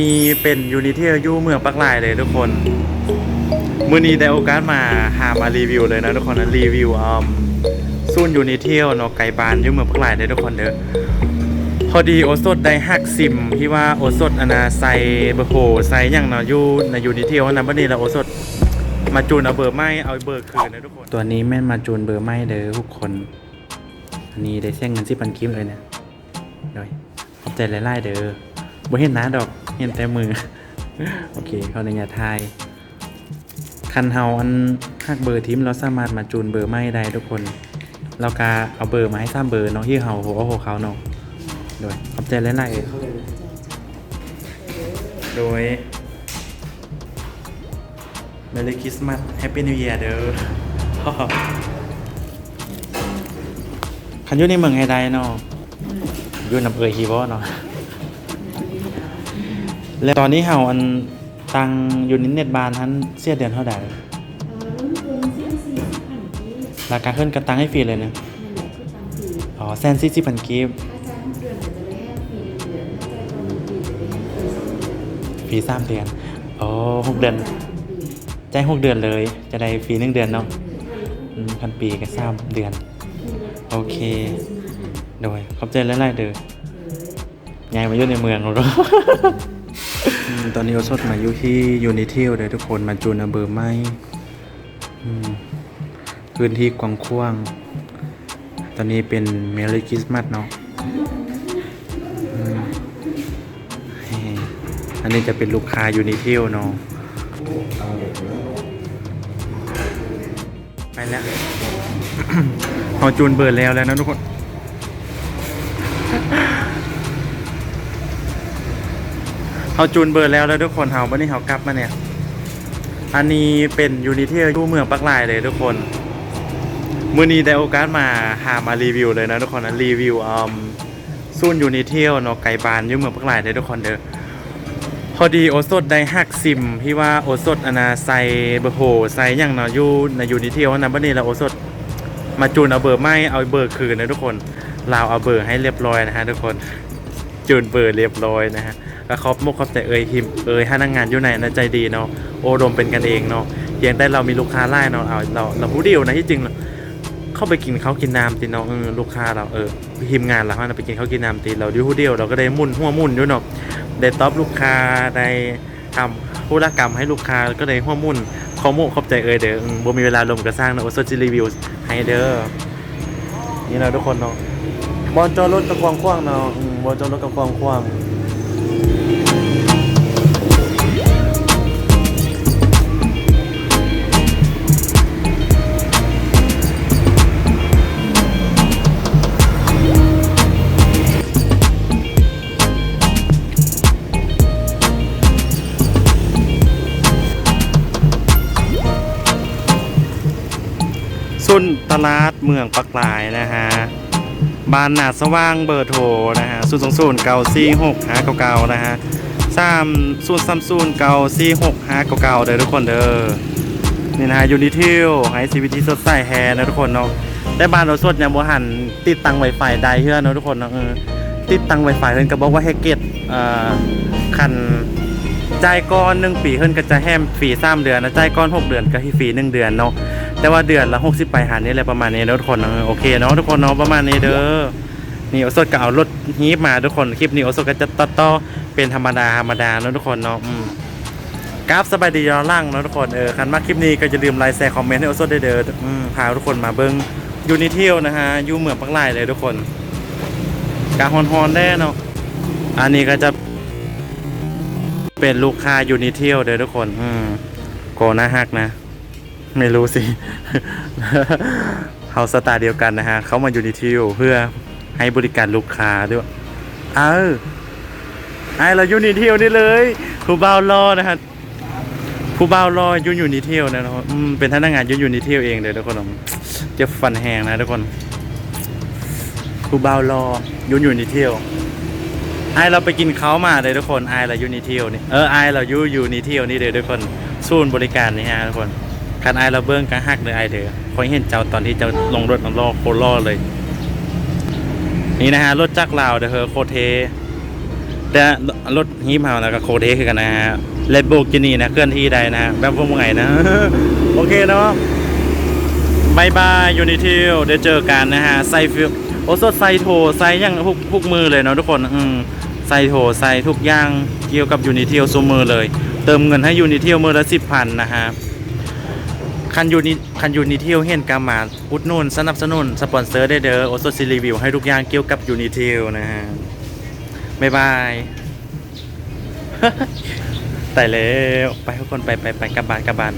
นี่เป็นยูนิเทียยูเมืองปักลายเลยทุกคนมื่อนี้ได้โอกาสมาหามารีวิวเลยนะทุกคนนะรีวิวอืมซูนยูนิเทียเนาะไก่บานยูเมืองปักลายเลยทุกคนเด้อพอดีโอสดได้หักซิมที่ว่าโอสดอนาไซเบอร์โหไซอย่างเนาะอยู่ในยูนิเทียนะบัดนี้เราโอสดมาจูนเอาเบอร์ไม่เอาเบอร์คืนนะทุกคนตัวนี้แม่นมาจูนเบอร์ไม่เด้อทุกคนอันนี้ได้เส้นเงินสิพันกิฟเลยเนี่ยโดยขอบใจหลายๆเด้อ บ่เห็นน้าดอก เห็นแต่มือ โอเค เขาในยาทาย คันเฮาอันหักเบอร์ทีมเราสามารถมาจูนเบอร์ไม่ได้ทุกคน เรากาเอาเบอร์มาให้ซ้ำเบอร์เนาะที่เฮาโหเอาโหเขาเนาะ โดยขอบใจหลายๆเอ่ยโดย Merry Christmas Happy New Year เด้อคันอยู่ในเมืองไฮไดเนาะอยู่นำเอ่ยฮีบอเนาะ แล้วตอนนี้เฮาอันตังอยู่นินเน็ตบานทันเสียเดือนเท่าใดเอ่อรุ่นคุณสิ้นสี่สิบพันกีบราคาขึ้นกระตังให้ฟรีเลยนะอ๋อแซนซี่สิพันกีบฟรีเดือนถ้าจ่ายตอนปีจะได้แห้ฟรีสามเดือนอ๋อหกเดือนแจ้งหกเดือนเลย จะได้ฟรีหนึ่งเดือนเนาะพันปีก็สามเดือน โอเค โดยขอบใจหลายๆเด้อยายมาอยู่ในเมืองแล้วก็อืม ตอนนี้โอสดมาอยู่ที่ยูนิเทลเลยทุกคนมาจูนอเบอร์ไม่อืมพื้นที่กว้างขวางตอนนี้เป็นเมลิคริสต์มาสเนาะอันนี้จะเป็นลูกค้ายูนิเทลเนาะไปแล้วพอจูนเบิร์แล้วแล้วนะทุกคน เขาจูนเบอร์แล้วแล้วทุกคนเฮาวันนี้เฮากลับมาเนี่ย อันนี้เป็นยูนิเทียยูเมืองปักลายเลยทุกคนมื้อนี้ได้โอกาสมาหามารีวิวเลยนะทุกคนนะรีวิวอมซูนยูนิเทียเนาะไก่บานยูเมืองปักลายเลยทุกคนเด้อพอดีโอสดได้หักซิมที่ว่าโอสดอนาไซเบอร์โหไซอย่างเนาะอยู่ในยูนิเทียนะบัดนี้เราโอสดมาจูนเอาเบอร์ไม่เอาเบอร์คืนนะทุกคนเราเอาเบอร์ให้เรียบร้อยนะฮะทุกคนจูนเบอร์เรียบร้อยนะฮะ แล้วขอบมุกขอบใจเอ่ยพิมเอ่ยพนักงานอยู่ไหนนะใจดีเนาะโอดมเป็นกันเองเนาะเพียงแต่เรามีลูกค้าไล่เนาะเอาเราเราผู้เดียวนะที่จริงเข้าไปกินเขากินน้ำตีเนาะลูกค้าเราเออทีมงานเราเราไปกินเขากินน้ำตีเราอยู่ผู้เดียวเราก็ได้มุ่นหัวมุ่นอยู่เนาะได้ตอบลูกค้าได้ทำธุรกรรมให้ลูกค้าก็ได้หัวมุ่นขอมุกขอบใจเอ่ยเด้อบ่มีเวลาลมกระสร้างเนาะโซจิรีวิวให้เด้อนี่เราะทุกคนเนาะบอลจอรถกระควงควางเนาะบอลจอรถกระควงควาง ตลาดเมืองปักลายนะฮะบ้านนาสว่างเบอร์โทรนะฮะศูนย์สองศูนย์เก้าสี่หกห้าเก้าเก้านะฮะสามศูนย์สามศูนย์เก้าสี่หกห้าเก้าเก้าเด้อทุกคนเด้อนี่นะฮะยูนิทิวไฮซีวีทีสดใสแฮนะทุกคนเนาะแต่บ้านเราสดเนี่ยโมหันติดตั้งไวไฟได้เฮือเนาะทุกคนเนาะติดตั้งไวไฟเพิ่นก็บอกว่าให้เก็ตเอ่อคันจ่ายก้อนหนึ่งปีเพิ่นก็จะแฮมฟรีสามเดือนนะจ่ายก้อนหกเดือนก็ให้ฟรีหนึ่งเดือนเนาะ แต่ว่าเดือนละหกสิบไปหารนี่แหละประมาณนี้เนาะทุกคนเออโอเคเนาะทุกคนเนาะประมาณนี้เด้อนี่โอสดก็เอารถฮีบมาทุกคนคลิปนี้โอสดก็จะตัดต่อเป็นธรรมดาธรรมดาเนาะทุกคนเนาะอืมกราฟสบายดีย้อนล่างเนาะทุกคนเออคันมาคลิปนี้ก็จะลืมไลค์แชร์คอมเมนต์ให้โอโซได้เด้ออืมพาทุกคนมาเบิ้งยูนิเทียวนะฮะยูเหมืองปักไลายเลยทุกคนกาฮอนฮอนได้เนาะอันนี้ก็จะเป็นลูกค้ายูนิเทียวเด้อทุกคน อืมโกน่าฮักนะ ไม่รู้สิ เฮาสไตล์เดียวกันนะฮะ เขามายูนิเที่ยวเพื่อให้บริการลูกค้าด้วย เออไอเรายูนิเที่ยวนี่เลยครูบ่าวรอนะฮะผู้บ่าวรออยุ่อยู่นิเทลนะครับอืมเป็นพนักงานอยุ่อยู่นิเทลเองเลยทุกคนเจะฟันแหงนะทุกคนผู้บ่าวรออยุ่อยู่นิเทลไอเราไปกินเขามาเลยทุกคนไอเราอยู่นิเทลนี่เออไอเราอยู่อยู่นิเทลนี่เลยทุกคนศูนย์บริการนี่ฮะทุกคน คันไอเราเบิ้งกรหักเลยไอเด้อคอยเห็นเจ้าตอนที่เจ้าลงรถมันรอโคตรอเลย นี่นะฮะรถจักรลาวเด้อเฮอโคตรเทแต่รถฮีมเฮานะก็โคเทคือกันนะฮะเลดโบกินีนะเคลื่อนที่ใดนะ แบบพวกมึงไงนะ โอเคเนาะบายบายยูนิทิวเดี๋ยวเจอกันนะฮะไซฟิลโอสดไซโทไซยังพวกพวกมือเลยเนาะทุกคนอืมไซโทไซทุกอย่างเกี่ยวกับยูนิทิวซูมือเลย เติมเงินให้ยูนิทิวมือละสิบพันนะฮะ คันยูนิคันยูนิเทียวเห็นกามาอุดหนุนสนับสนุนสปอนเซอร์ได้เด้อโอโซซีรีวิวให้ทุกอย่างเกี่ยวกับยูนิเทียวนะฮะบ๊ายบายแต่แล้วไปทุกคนไปไปไปกลับบ้านกลับบ้าน